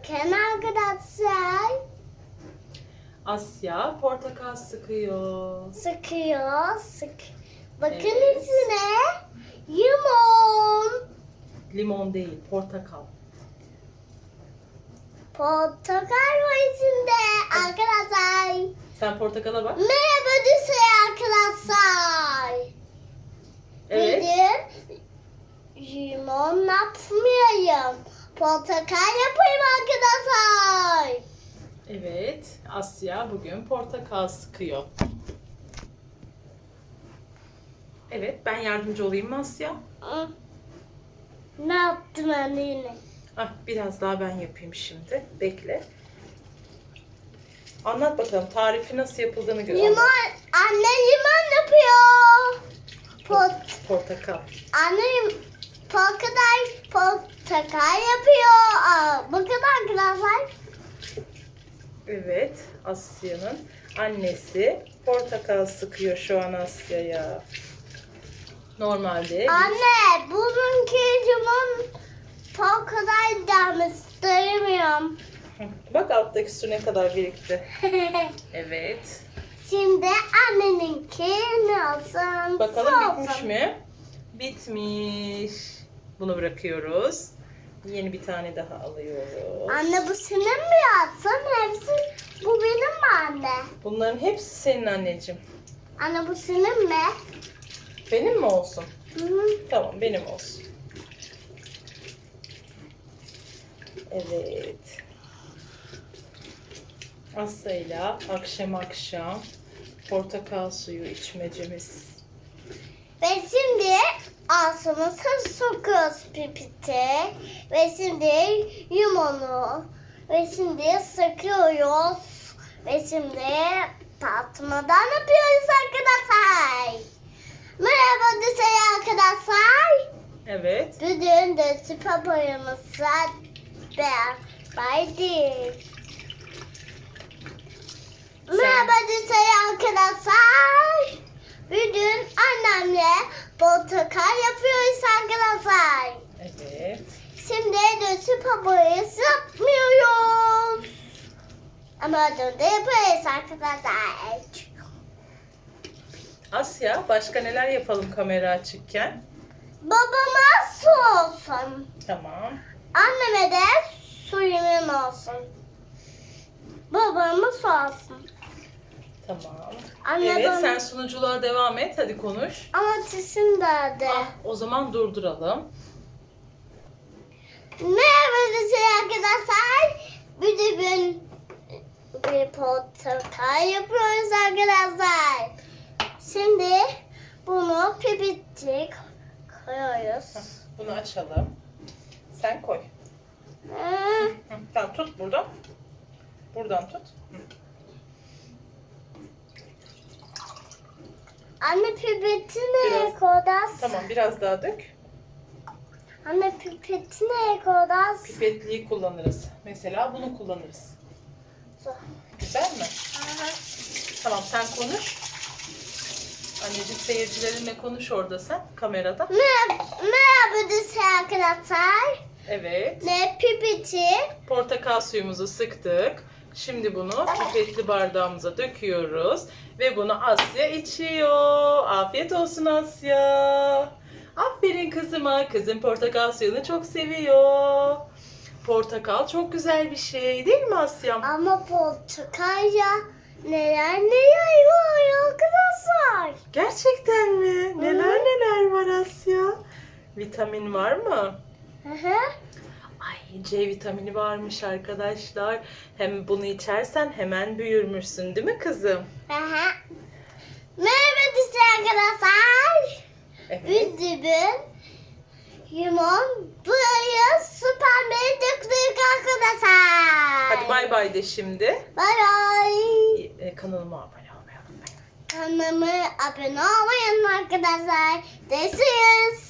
Bakın arkadaşlar. Asya portakal sıkıyor. Sıkıyor. Sık. Bakın Evet. içine limon. Limon değil, portakal. Portakal var içinde arkadaşlar. Sen portakala bak. Merhaba Düsey arkadaşlar. Evet. Bugün limon yapmıyorum. Portakal yapayım arkadaşlar. Evet, Asya bugün portakal sıkıyor. Evet, ben yardımcı olayım mı Asya? Ne yaptım anne yine? Ah, biraz daha ben yapayım şimdi. Bekle. Anlat bakalım tarifi nasıl yapıldığını gör. Limon, anlat. anne limon yapıyor. Pot, Portakal. anne portakal, portakal yapıyor. Aa, bakın arkadaşlar. Evet, Asya'nın annesi portakal sıkıyor şu an Asya'ya. Normalde Anne, portakal demek istemiyorum. Hı, Bak alttaki su ne kadar birikti. Evet. Şimdi anneninki ne olsun? Bakalım bitmiş mi? Bitmiş. Bunu bırakıyoruz. Yeni bir tane daha alıyoruz. Anne bu senin mi yapsın? Hepsi bu benim mi anne? Bunların hepsi senin anneciğim. Anne bu senin mi? Benim mi olsun? Hı hı. Tamam benim olsun. Evet. Aslı'yla akşam akşam portakal suyu içmecemiz. Ve ağzımıza sokuyoruz pipiti. Ve şimdi limonu. Ve şimdi sıkıyoruz. Ve şimdi patmadan yapıyoruz arkadaşlar. Merhaba düzey arkadaşlar. Evet. Bugün de süper boyamızla beraberdik. Merhaba düzey arkadaşlar. Bugün annemle portakal yapıyoruz arkadaşlar. Evet. Süper boyası yapmıyoruz. Ama dönde yapıyoruz arkadaşlar. Asya başka neler yapalım kamera açıkken? Babama su olsun. Tamam. Anneme de suyunun olsun. Babama su olsun. Tamam. Anne evet sen sunuculuğa devam et. Hadi konuş. Ama tisim derdi. Ah, o zaman durduralım. Merhaba arkadaşlar. Bir de ben bir portakal yapıyoruz arkadaşlar. Şimdi bunu pipettik koyuyoruz. Bunu açalım. Sen koy. Tamam tut buradan. Buradan tut. Anne pipeti nereye Biraz- koyacağız? Tamam biraz daha dök. Anne pipeti nereye koyacağız? Pipetliği kullanırız. Mesela bunu kullanırız. Güzel mi? Aha. Tamam sen konuş. Anneciğim seyircilerinle konuş orada sen kamerada. Merhaba, merhaba arkadaşlar. Evet. Ne pipeti? Portakal suyumuzu sıktık. Şimdi bunu pipetli bardağımıza döküyoruz. Ve bunu Asya içiyor. Afiyet olsun Asya. Aferin kızıma. Kızım portakal suyunu çok seviyor. Portakal çok güzel bir şey değil mi Asya'm? Ama portakalya neler neler var arkadaşlar. Gerçekten mi? Neler neler var Asya? Vitamin var mı? Hı hı. Ay C vitamini varmış arkadaşlar. Hem bunu içersen hemen büyürmüşsün değil mi kızım? Hı hı. Merhaba arkadaşlar. Üzdübün limon buraya süper meyve döktük arkadaşlar. Hadi bay bay de şimdi. Bay bay. Ee, Kanalıma abone olmayı unutmayın. Kanalıma abone olmayın arkadaşlar. Görüşürüz.